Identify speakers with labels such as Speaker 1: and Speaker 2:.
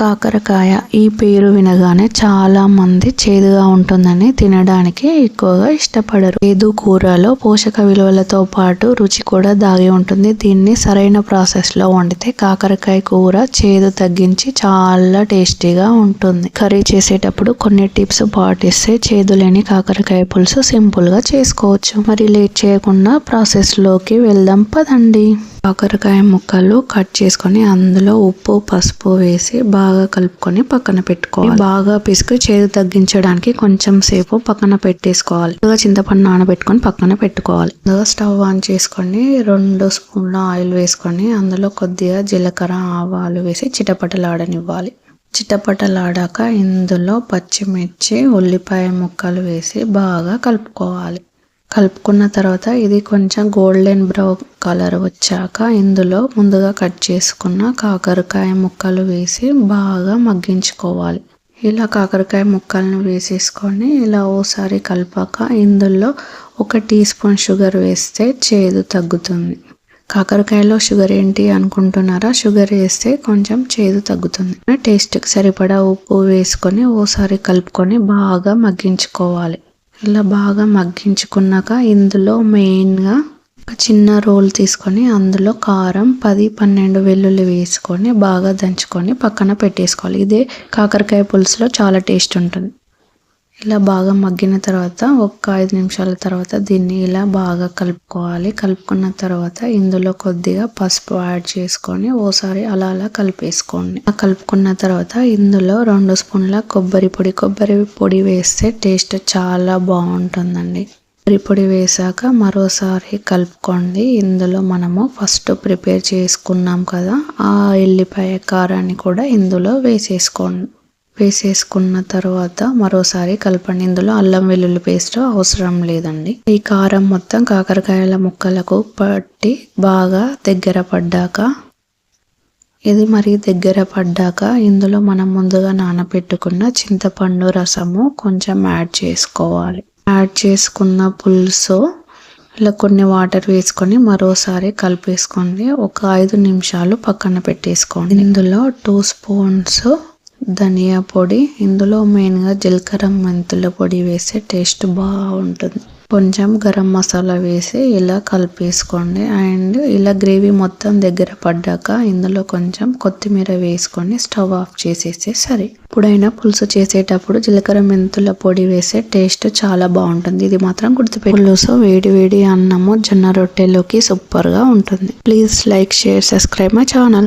Speaker 1: కాకరకాయ ఈ పేరు వినగానే చాలా మంది చేదుగా ఉంటుందని తినడానికి ఎక్కువగా ఇష్టపడరు. చేదు కూరలో పోషక విలువలతో పాటు రుచి కూడా దాగి ఉంటుంది. దీన్ని సరైన ప్రాసెస్లో వండితే కాకరకాయ కూర చేదు తగ్గించి చాలా టేస్టీగా ఉంటుంది. కర్రీ చేసేటప్పుడు కొన్ని టిప్స్ పాటిస్తే చేదు లేని కాకరకాయ పులుసు సింపుల్గా చేసుకోవచ్చు. మరి లేట్ చేయకుండా ప్రాసెస్లోకి వెళ్దాం. పదండి. కాకరకాయ ముక్కలు కట్ చేసుకొని అందులో ఉప్పు పసుపు వేసి బాగా కలుపుకొని పక్కన పెట్టుకోవాలి. బాగా పిసుకు చేదు తగ్గించడానికి కొంచెం సేపు పక్కన పెట్టేసుకోవాలి. ముందుగా చింతపండు నానబెట్టుకొని పక్కన పెట్టుకోవాలి. ముందుగా స్టవ్ ఆన్ చేసుకొని రెండు స్పూన్ల ఆయిల్ వేసుకొని అందులో కొద్దిగా జీలకర్ర ఆవాలు వేసి చిటపటలాడనివ్వాలి. చిటపటలాడాక ఇందులో పచ్చిమిర్చి ఉల్లిపాయ ముక్కలు వేసి బాగా కలుపుకోవాలి. కలుపుకున్న తర్వాత ఇది కొంచెం గోల్డెన్ బ్రౌన్ కలర్ వచ్చాక ఇందులో ముందుగా కట్ చేసుకున్న కాకరకాయ ముక్కలు వేసి బాగా మగ్గించుకోవాలి. ఇలా కాకరకాయ ముక్కలను వేసేసుకొని ఇలా ఓసారి కలిపాక ఇందులో ఒక టీ స్పూన్ షుగర్ వేస్తే చేదు తగ్గుతుంది. కాకరకాయలో షుగర్ ఏంటి అనుకుంటున్నారా? షుగర్ వేస్తే కొంచెం చేదు తగ్గుతుంది. టేస్ట్కి సరిపడా ఉప్పు వేసుకొని ఓసారి కలుపుకొని బాగా మగ్గించుకోవాలి. ఇలా బాగా మగ్గించుకున్నాక ఇందులో మెయిన్గా ఒక చిన్న రోల్ తీసుకొని అందులో కారం పది పన్నెండు వెల్లుల్లి వేసుకొని బాగా దంచుకొని పక్కన పెట్టేసుకోవాలి. ఇదే కాకరకాయ పులుసులో చాలా టేస్ట్ ఉంటుంది. ఇలా బాగా మగ్గిన తర్వాత ఒక ఐదు నిమిషాల తర్వాత దీన్ని ఇలా బాగా కలుపుకోవాలి. కలుపుకున్న తర్వాత ఇందులో కొద్దిగా పసుపు యాడ్ చేసుకొని ఓసారి అలా అలా కలిపేసుకోండి. కలుపుకున్న తర్వాత ఇందులో రెండు స్పూన్ల కొబ్బరి పొడి. కొబ్బరి పొడి వేస్తే టేస్ట్ చాలా బాగుంటుందండి. కొబ్బరి పొడి వేసాక మరోసారి కలుపుకోండి. ఇందులో మనము ఫస్ట్ ప్రిపేర్ చేసుకున్నాం కదా ఆ ఎల్లిపాయ కారాన్ని కూడా ఇందులో వేసేసుకోండి. వేసేసుకున్న తర్వాత మరోసారి కలపండి. ఇందులో అల్లం వెల్లుల్లి పేస్ట్ అవసరం లేదండి. ఈ కారం మొత్తం కాకరకాయల ముక్కలకు పట్టి బాగా దగ్గర పడ్డాక ఇది మరి దగ్గర పడ్డాక ఇందులో మనం ముందుగా నానబెట్టుకున్న చింతపండు రసము కొంచెం యాడ్ చేసుకోవాలి. యాడ్ చేసుకున్న పులుసు ఇలా కొన్ని వాటర్ వేసుకొని మరోసారి కలిపేసుకోండి. ఒక ఐదు నిమిషాలు పక్కన పెట్టేసుకోండి. ఇందులో టూ స్పూన్స్ ధనియా పొడి ఇందులో మెయిన్గా జీలకర్ర మెంతుల పొడి వేస్తే టేస్ట్ బాగుంటుంది. కొంచెం గరం మసాలా వేసి ఇలా కలిపేసుకోండి. అండ్ ఇలా గ్రేవీ మొత్తం దగ్గర పడ్డాక ఇందులో కొంచెం కొత్తిమీర వేసుకొని స్టవ్ ఆఫ్ చేసేస్తే సరే. ఇప్పుడైనా పులుసు చేసేటప్పుడు జీలకర్ర మెంతుల పొడి వేస్తే టేస్ట్ చాలా బాగుంటుంది. ఇది మాత్రం గుర్తుపెట్టి. పులుసు వేడి వేడి అన్నము జొన్న రొట్టెలోకి సూపర్గా ఉంటుంది. Please like share subscribe my channel